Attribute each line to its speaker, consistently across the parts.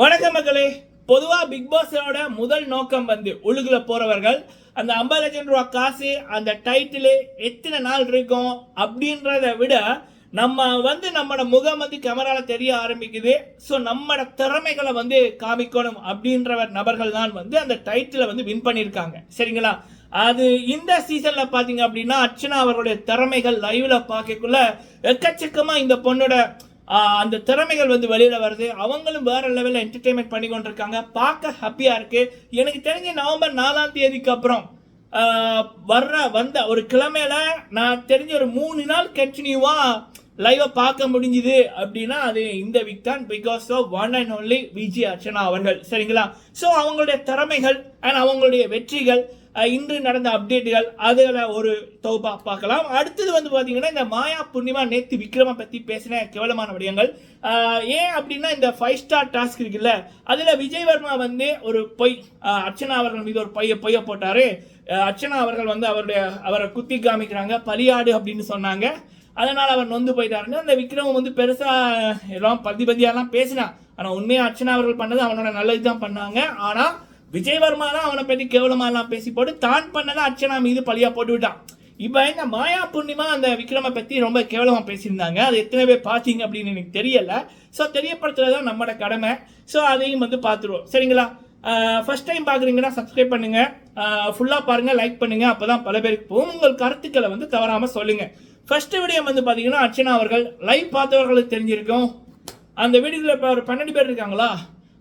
Speaker 1: வணக்கம் மக்களே. பொதுவாக பிக் பாஸோட முதல் நோக்கம் வந்து உழுகுல போறவர்கள். அந்த ஐம்பது லட்சம் ரூபா காசு அந்த டைட்டிலு எத்தனை நாள் இருக்கும் அப்படின்றத விட நம்ம வந்து நம்மளோட முகம் வந்து கேமரால தெரிய ஆரம்பிக்குது. ஸோ நம்மளோட திறமைகளை வந்து காமிக்கணும் அப்படின்ற நபர்கள் தான் வந்து அந்த டைட்டிலை வந்து வின் பண்ணியிருக்காங்க. சரிங்களா? அது இந்த சீசன்ல பாத்தீங்க அப்படின்னா அர்ச்சனா அவர்களுடைய திறமைகள் லைவ்ல பார்க்கக்குள்ள எக்கச்சக்கமா இந்த பொண்ணோட அந்த திறமைகள் வந்து வெளியில் வருது. அவங்களும் வேற லெவலில் என்டர்டைன்மெண்ட் பண்ணி கொண்டிருக்காங்க. பார்க்க ஹாப்பியாக இருக்குது எனக்கு தெரிஞ்ச நவம்பர் நாலாம் தேதிக்கு அப்புறம் வர்ற வந்த ஒரு கிழமையில நான் தெரிஞ்ச ஒரு மூணு நாள் கண்டினியூவாக லைவை பார்க்க முடிஞ்சுது அப்படின்னா அது இந்த வீக் தான் because of one and only Viji Archana அவர்கள். சரிங்களா? ஸோ அவங்களுடைய திறமைகள் அண்ட் அவங்களுடைய வெற்றிகள் இன்று நடந்த அப்டேட்டுகள் அதில் ஒரு தொகுப்பாக பார்க்கலாம். அடுத்தது வந்து பார்த்தீங்கன்னா இந்த மாயா பூர்ணிமா நேத்து விக்ரம பற்றி பேசின கேவலமான விடயங்கள். ஏன் அப்படின்னா இந்த ஃபைவ் ஸ்டார் டாஸ்க் இருக்குல்ல அதில் விஜய் வர்மா வந்து ஒரு பொய் அர்ச்சனா அவர்கள் மீது ஒரு பொய்ய பொய்ய போட்டார். அர்ச்சனா அவர்கள் வந்து அவருடைய அவரை குத்தி காமிக்கிறாங்க பலியாடு அப்படின்னு சொன்னாங்க. அதனால் அவர் நொந்து போயிட்டாருன்னு அந்த விக்ரமம் வந்து பெருசாக எல்லாம் பதி பதியாலாம் பேசினான் ஆனால் உண்மையாக அர்ச்சனா அவர்கள் பண்ணது அவனோட நல்லது தான் பண்ணாங்க. ஆனால் விஜயவர்மா தான் அவனை பற்றி கேவலமாலாம் எல்லாம் பேசி போட்டு தான் பண்ணதான் அர்ச்சனா மீது பழியாக போட்டு விட்டான் இப்போ இந்த மாயா பூர்ணிமா அந்த விக்ரமை பற்றி ரொம்ப கேவலமாக பேசியிருந்தாங்க. அது எத்தனை பேர் பார்த்தீங்க அப்படின்னு எனக்கு தெரியலை. ஸோ தெரியப்படுத்துறது தான் நம்மளோட கடமை. ஸோ அதையும் வந்து பார்த்துருவோம். சரிங்களா? ஃபஸ்ட் டைம் பார்க்குறீங்கன்னா சப்ஸ்கிரைப் பண்ணுங்கள் ஃபுல்லாக பாருங்கள் லைக் பண்ணுங்கள் அப்போ தான் பல பேருக்கு போகும். உங்கள் கருத்துக்களை வந்து தவறாமல் சொல்லுங்கள் ஃபர்ஸ்ட் வீடியோ வந்து பார்த்தீங்கன்னா அர்ச்சனா அவர்கள் லைவ் பார்த்தவர்களுக்கு தெரிஞ்சிருக்கும். அந்த வீடியோவில் இப்போ ஒரு பன்னெண்டு பேர் இருக்காங்களா?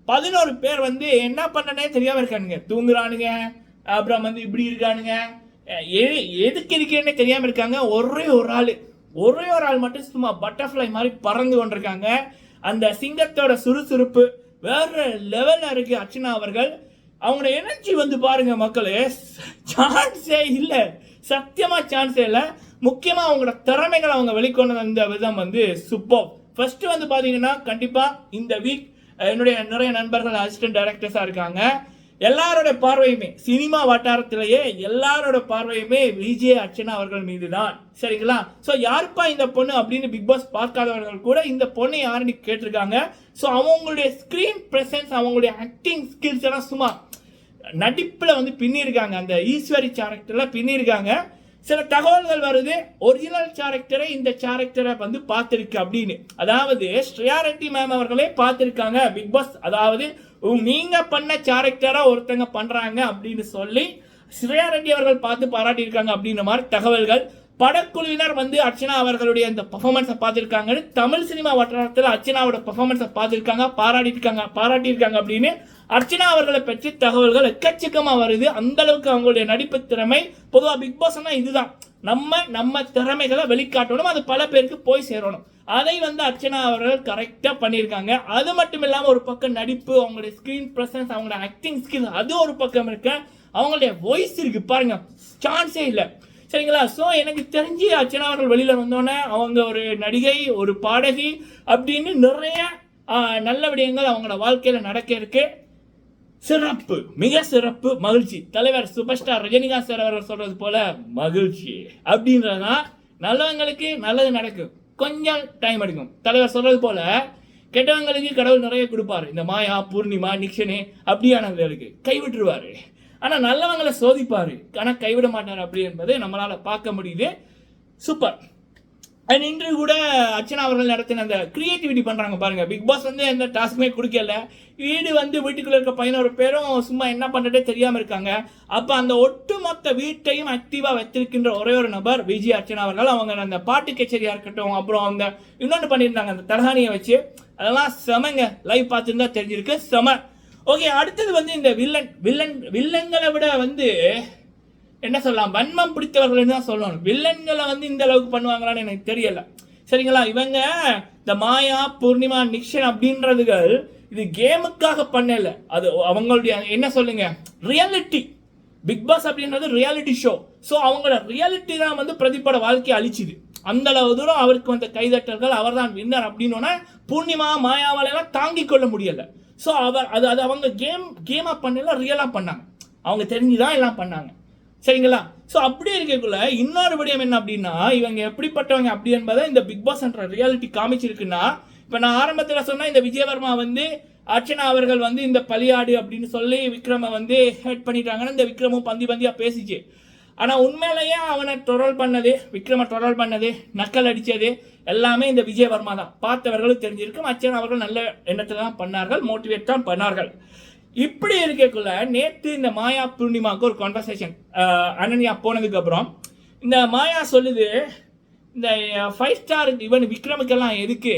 Speaker 1: பதினோரு பேர் வந்து என்ன பண்ணனே தெரியாம இருக்கானுங்க. தூங்குறானுங்க அப்புறம் வந்து இப்படி இருக்கானுங்க. எதுக்கு இருக்கேன்னே தெரியாம இருக்காங்க. ஒரே ஒரு ஆள் ஒரே ஒரு ஆள் மட்டும் சும்மா பட்டர்ஃப்ளை மாதிரி பறந்து கொண்டிருக்காங்க. அந்த சிங்கத்தோட சுறுசுறுப்பு வேற லெவலில் இருக்கு அர்ச்சனா அவர்கள். அவங்களோட எனர்ஜி வந்து பாருங்க மக்களே சான்ஸே இல்லை. சத்தியமா சான்ஸே இல்லை. முக்கியமா அவங்களோட திறமைகளை அவங்க வெளிக்கொண்டு வந்த விதம் வந்து சூப்பர் ஃபர்ஸ்ட் வந்து பாத்தீங்கன்னா கண்டிப்பா இந்த வீக் என்னுடைய நிறைய நண்பர்கள் அசிஸ்டன்ட் டைரக்டர்ஸாக இருக்காங்க. எல்லாரோட பார்வையுமே சினிமா வட்டாரத்திலேயே எல்லாரோட பார்வையுமே விஜய் அர்ச்சனா அவர்கள் மீது தான் சரிங்களா? ஸோ யாருப்பா இந்த பொண்ணு அப்படின்னு பிக் பாஸ் பார்க்காதவர்கள் கூட இந்த பொண்ணை யாருன்னு கேட்டிருக்காங்க. ஸோ அவங்களுடைய ஸ்க்ரீன் ப்ரெசன்ஸ் அவங்களுடைய ஆக்டிங் ஸ்கில்ஸ் எல்லாம் சும்மா நடிப்பில் வந்து பின்னிருக்காங்க அந்த ஈஸ்வரி கேரக்டரில் பின்னிருக்காங்க சில தகவல்கள் வருது ஒரிஜினல் கேரக்டரை இந்த கேரக்டரை வந்து பார்த்துருக்கு அப்படின்னு. அதாவது ஸ்ரேயா ரெட்டி மேம் அவர்களே பார்த்துருக்காங்க பிக் பாஸ் அதாவது நீங்கள் பண்ண கேரக்டரா ஒருத்தங்க பண்ணுறாங்க அப்படின்னு சொல்லி ஸ்ரேயா ரெட்டி அவர்கள் பார்த்து பாராட்டியிருக்காங்க அப்படின்ற மாதிரி தகவல்கள் படக்குழுவினர் வந்து அர்ச்சனா அவர்களுடைய அந்த பர்ஃபார்மன்ஸை பார்த்துருக்காங்கன்னு தமிழ் சினிமா வட்டாரத்தில் அர்ச்சனாவோட பர்ஃபார்மன்ஸை பார்த்துருக்காங்க. பாராட்டியிருக்காங்க பாராட்டியிருக்காங்க அப்படின்னு அர்ச்சனா அவர்களை பற்றி தகவல்கள் எக்கச்சக்கமாக வருது. அந்த அளவுக்கு அவங்களுடைய நடிப்பு திறமை பொதுவாக பிக் பாஸ்னா இதுதான். நம்ம நம்ம திறமைகளை வெளிக்காட்டணும். அது பல பேருக்கு போய் சேரணும். அதை வந்து அர்ச்சனா அவர்கள் கரெக்டாக பண்ணியிருக்காங்க. அது மட்டும் இல்லாமல் ஒரு பக்கம் நடிப்பு அவங்களுடைய ஸ்க்ரீன் ப்ரெசன்ஸ் அவங்களோட ஆக்டிங் ஸ்கில் அது ஒரு பக்கம் இருக்கு அவங்களுடைய வாய்ஸ் இருக்கு. பாருங்க சான்ஸே இல்லை. சரிங்களா? ஸோ எனக்கு தெரிஞ்சு அர்ச்சனா அவர்கள் வெளியில் வந்தோடனே அவங்க ஒரு நடிகை ஒரு பாடகி அப்படின்னு நிறைய நல்ல விடயங்கள் அவங்களோட வாழ்க்கையில் நடக்க இருக்கு. சிறப்பு மிக சிறப்பு மகிழ்ச்சி. தலைவர் சூப்பர் ஸ்டார் ரஜினிகாந்த் சார் அவர்கள் சொல்றது போல மகிழ்ச்சி அப்படின்றதுனா நல்லவங்களுக்கு நல்லது நடக்கும். கொஞ்சம் டைம் எடுக்கும். தலைவர் சொல்றது போல கெட்டவங்களுக்கு கடவுள் நிறைய கொடுப்பாரு. இந்த மாயா பூர்ணிமா நிக்ஷனு அப்படியானவர்களுக்கு கைவிட்டுருவாரு. ஆனால் நல்லவங்களை சோதிப்பார். ஆனால் கைவிட மாட்டார் அப்படி என்பதை நம்மளால் பார்க்க முடியுது. சூப்பர் அண்ட் இன்று கூட அர்ச்சனா அவர்கள் நடத்தின அந்த கிரியேட்டிவிட்டி பண்ணுறாங்க பாருங்க. பிக் பாஸ் வந்து எந்த டாஸ்க்குமே கொடுக்கல. வீடு வந்து வீட்டுக்குள்ளே இருக்க பதினோரு பேரும் சும்மா என்ன பண்ணுறதே தெரியாமல் இருக்காங்க. அப்போ அந்த ஒட்டுமொத்த வீட்டையும் ஆக்டிவாக வைத்திருக்கின்ற ஒரே ஒரு நபர் விஜய் அர்ச்சனா அவர்கள். அவங்க அந்த பாட்டு கச்சேரியாக இருக்கட்டும் அப்புறம் அந்த இன்னொன்று பண்ணியிருந்தாங்க அந்த தலகானியை வச்சு. அதெல்லாம் செமங்க. லைவ் பார்த்துருந்தா தெரிஞ்சிருக்கு. செம. ஓகே அடுத்தது வந்து இந்த வில்லன் வில்லன் வில்லன்களை விட வந்து என்ன சொல்லலாம் வன்மம் பிடித்தவர்கள் தான் சொல்லணும். வில்லன்களை வந்து இந்த அளவுக்கு பண்ணுவாங்களான்னு எனக்கு தெரியல. சரிங்களா? இவங்க இந்த மாயா பூர்ணிமா நிக்ஷன் அப்படின்றதுகள் இது கேமுக்காக பண்ணல. அது அவங்களுடைய என்ன சொல்லுங்க ரியாலிட்டி பிக் பாஸ் அப்படின்றது ரியாலிட்டி ஷோ ஸோ அவங்களோட ரியாலிட்டி தான் வந்து பிரதிப்பட வாழ்க்கையை அழிச்சுது. அந்த அளவு தூரம் அவருக்கு வந்த கைதட்டல்கள் அவர் தான் வின்னர் அப்படின்னோன்னா பூர்ணிமா மாயாவாலெல்லாம் தாங்கிக் கொள்ள முடியலை. ஸோ அவர் அது அது அவங்க கேம் கேமாக பண்ணல ரியலாக பண்ணாங்க. அவங்க தெரிஞ்சுதான் எல்லாம் பண்ணாங்க. சரிங்களா? ஸோ அப்படி இருக்கக்குள்ள இன்னொரு விடயம் என்ன அப்படின்னா இவங்க எப்படிப்பட்டவங்க அப்படி என்பதை இந்த பிக் பாஸ் என்ற ரியாலிட்டி காமிச்சிருக்குன்னா இப்போ நான் ஆரம்பத்தில் சொன்னால் இந்த விஜயவர்மா வந்து அர்ச்சனா அவர்கள் வந்து இந்த பலியாடு அப்படின்னு சொல்லி விக்ரமை வந்து ஹேட் பண்ணிட்டாங்கன்னு இந்த விக்ரமும் பந்தி பந்தியாக பேசிச்சு. ஆனால் உண்மையிலேயே அவனை டொரல் பண்ணது விக்ரம டொரல் பண்ணது நக்கல் அடித்தது எல்லாமே இந்த விஜயவர்மா தான். பார்த்தவர்களும் தெரிஞ்சிருக்கும் அச்சன் அவர்கள் நல்ல எண்ணத்தில் தான் பண்ணார்கள் மோட்டிவேட் தான் பண்ணார்கள். இப்படி இருக்கக்குள்ள நேற்று இந்த மாயா பூர்ணிமாவுக்கு ஒரு கான்வர்சேஷன் அனன்யா போனதுக்கப்புறம் இந்த மாயா சொல்லுது இந்த ஃபைவ் ஸ்டார் இவன் விக்ரமுக்கெல்லாம் எதுக்கு?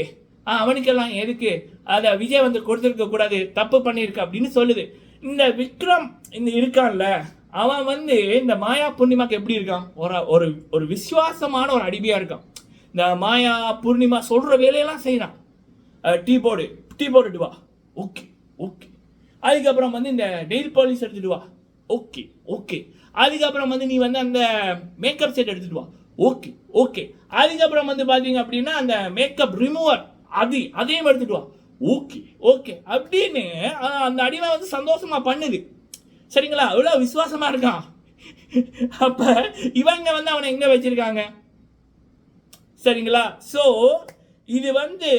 Speaker 1: ஆ, அவனுக்கெல்லாம் எதுக்கு? அதை விஜய் வந்து கொடுத்துருக்க கூடாது தப்பு பண்ணியிருக்க அப்படின்னு சொல்லுது. இந்த விக்ரம் இந்த இருக்கான்ல அவன் வந்து இந்த மாயா பூர்ணிமாக்கு எப்படி இருக்கான்? ஒரு ஒரு ஒரு விசுவாசமான ஒரு அடிமையாக இருக்கான். இந்த மாயா பூர்ணிமா சொல்கிற வேலையெல்லாம் செய்கிறான் டீ போர்டு டீ போர்டு வா. Okay okay. அதுக்கப்புறம் வந்து இந்த நெயில் பாலிஷ் எடுத்துட்டு வா. Okay okay. அதுக்கப்புறம் வந்து நீ வந்து அந்த மேக்கப் செட் எடுத்துட்டு வா. Okay okay. அதுக்கப்புறம் வந்து பார்த்தீங்க அப்படின்னா அந்த மேக்கப் ரிமூவர் அது அதையும் எடுத்துட்டு வா. Okay okay. அப்படின்னு அந்த அடிமை வந்து சந்தோஷமாக பண்ணுது. சரிங்களா? அவ்வளோ விசுவாசமாக இருக்கான். அப்போ இவங்க வந்து அவனை எங்கே வச்சிருக்காங்க? சரிங்களா? ஸோ இது வந்து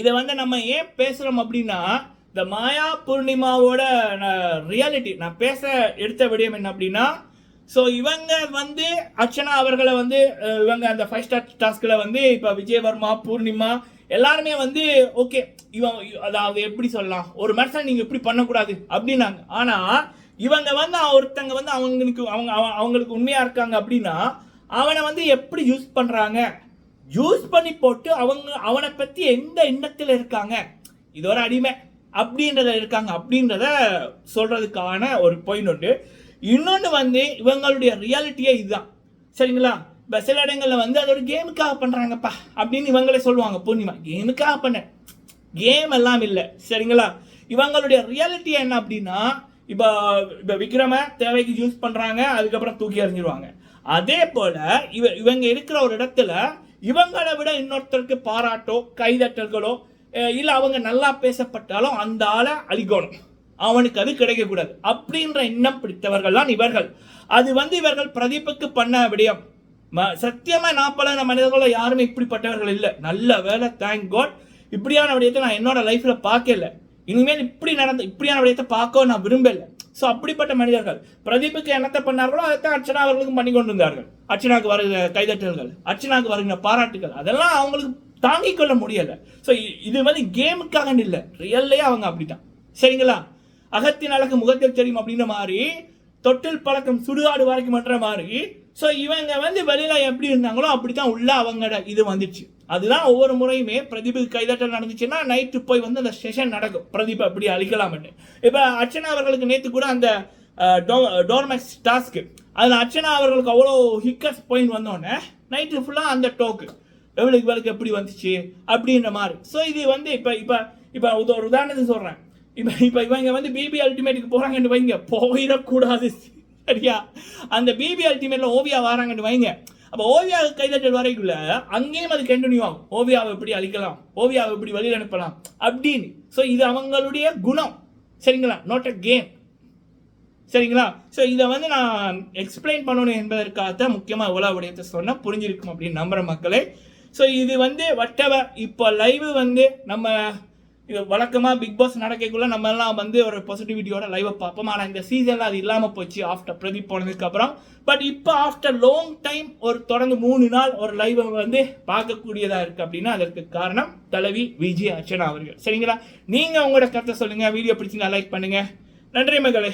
Speaker 1: இதை வந்து நம்ம ஏன் பேசுகிறோம் அப்படின்னா இந்த மாயா பூர்ணிமாவோட ரியாலிட்டி நான் பேச எடுத்த விடயம் என்ன அப்படின்னா ஸோ இவங்க வந்து அர்ச்சனா அவர்களை வந்து இவங்க அந்த ஃபைவ் ஸ்டார் டாஸ்கில் வந்து இப்போ விஜயவர்மா பூர்ணிமா எல்லாருமே வந்து ஓகே இவன் அதாவது எப்படி சொல்லலாம்? ஒரு மனுஷன் நீங்கள் இப்படி பண்ணக்கூடாது. அப்படின்னாங்க. ஆனால் இவங்க வந்து ஒருத்தங்க வந்து அவங்களுக்கு அவங்க அவ- அவங்களுக்கு உண்மையாக இருக்காங்க அப்படின்னா அவனை வந்து எப்படி யூஸ் பண்ணுறாங்க யூஸ் பண்ணி போட்டு அவங்க அவனை பத்தி எந்த எண்ணத்தில் இருக்காங்க? இது ஒரு அடிமை. அப்படின்றத இருக்காங்க. அப்படின்றத சொல்றதுக்கான ஒரு பாயிண்ட் உண்டு. இன்னொன்று வந்து இவங்களுடைய ரியாலிட்டியே இதுதான். சரிங்களா? சில இடங்கள்ல வந்து அது ஒரு கேமுக்காக பண்ணுறாங்கப்பா அப்படின்னு இவங்களே சொல்லுவாங்க. பூர்ணிமா கேமுக்காக பண்ண. கேம் எல்லாம் இல்லை. சரிங்களா? இவங்களுடைய ரியாலிட்டி என்ன அப்படின்னா இப்போ இப்போ விக்ரம தேவைக்கு யூஸ் பண்ணுறாங்க அதுக்கப்புறம் தூக்கி எறிஞ்சிருவாங்க. அதே போல் இவ இவங்க இருக்கிற ஒரு இடத்துல இவங்களை விட இன்னொருத்தருக்கு பாராட்டோ கைதட்டல்களோ இல்லை அவங்க நல்லா பேசப்பட்டாலும் அந்த ஆளை அழிக்கணும். அவனுக்கு அது கிடைக்கக்கூடாது. அப்படின்ற எண்ணம் பிடித்தவர்கள் தான் இவர்கள். அது வந்து இவர்கள் பிரதீப்புக்கு பண்ண விடயம். ம- சத்தியமா நான் பல மனிதர்கள யாருமே இப்படிப்பட்டவர்கள் இல்லை. நல்ல வேலை தேங்க் காட் இப்படியான விடயத்தை நான் என்னோட லைஃப்ல பார்க்கல. இனிமேல் இப்படி நடந்த இப்படியான விடயத்தை பார்க்க நான் விரும்பல. ஸோ அப்படிப்பட்ட மனிதர்கள் பிரதீப்புக்கு என்னத்தை பண்ணார்களோ அதைத்தான் அர்ச்சனா அவர்களுக்கும் பண்ணி கொண்டு இருந்தார்கள் அர்ச்சனாவுக்கு வருகிற கைதட்டல்கள் அர்ச்சனாவுக்கு வருகிற பாராட்டுகள் அதெல்லாம் அவங்களுக்கு தாங்கிக் கொள்ள முடியலை. ஸோ இது வந்து கேமுக்காக இல்லை. ரியல்லையே அவங்க அப்படித்தான். சரிங்களா? அகத்தின் அழகு முகத்தில் தெரியும் அப்படின்ற மாதிரி தொட்டில் பழக்கம் சுடுகாடு வரைக்கும் பண்ற மாதிரி ஸோ இவங்க வந்து வெளியில் எப்படி இருந்தாங்களோ அப்படி தான் உள்ள அவங்களோட இது வந்துச்சு. அதுதான் ஒவ்வொரு முறையுமே பிரதீபுக்கு கைதட்டல் நடந்துச்சுன்னா நைட்டு போய் வந்து அந்த செஷன் நடக்கும். பிரதீப் அப்படி அழிக்கலாம்னு இப்போ அர்ச்சனா அவர்களுக்கு நேற்று கூட அந்த டோர்மேக்ஸ் டாஸ்க்கு அதில் அர்ச்சனா அவர்களுக்கு அவ்வளோ ஹிக்கஸ் பாயிண்ட் வந்தோடனே நைட்டு ஃபுல்லாக அந்த டோக்கு எவ்வளோக்கு இவளுக்கு எப்படி வந்துச்சு? அப்படின்ற மாதிரி. ஸோ இது வந்து இப்போ இப்போ இப்போ ஒரு உதாரணத்துக்கு சொல்கிறேன் இப்போ இப்போ இவங்க வந்து பிபி அல்டிமேட்டுக்கு போகிறாங்கன்னு வைங்க. போயிடக்கூடாது. சரியா? அந்த பிபி அல்டிமேட்ல ஓவியா வராங்கன்னு வைங்க. அப்போ ஓவியா கைதட்டல் வரைக்குள்ள அங்கேயும் அது கண்டினியூ ஆகும். ஓவியாவை எப்படி அழிக்கலாம்? ஓவியாவை எப்படி வழியில் அனுப்பலாம்? அப்படின்னு. ஸோ இது அவங்களுடைய குணம். சரிங்களா? நாட் அ கேம் சரிங்களா? ஸோ இதை வந்து நான் எக்ஸ்பிளைன் பண்ணணும் என்பதற்காக தான் முக்கியமாக இவ்வளோ விடயத்தை சொன்னால் புரிஞ்சிருக்கும் அப்படின்னு நம்புகிற மக்களே. ஸோ இது வந்து வட்டவ இப்போ லைவ் வந்து நம்ம இது வழக்கமாக பிக் பாஸ் நடக்கக்குள்ளே நம்ம எல்லாம் வந்து ஒரு பாசிட்டிவிட்டியோட லைவை பார்ப்போம். ஆனால் இந்த சீசனில் அது இல்லாமல் போச்சு ஆஃப்டர் பிரதீப் போனதுக்கப்புறம் பட் இப்போ ஆஃப்டர் லாங் டைம் ஒரு தொடர்ந்து மூணு நாள் ஒரு லைவை வந்து பார்க்கக்கூடியதாக இருக்குது அப்படின்னா அதற்கு காரணம் தலைவி விஜய் அர்ச்சனா அவர்கள். சரிங்களா? நீங்கள் உங்களோட கருத்தை சொல்லுங்கள் வீடியோ பிடிச்சிங்க லைக் பண்ணுங்கள் நன்றி மகளே.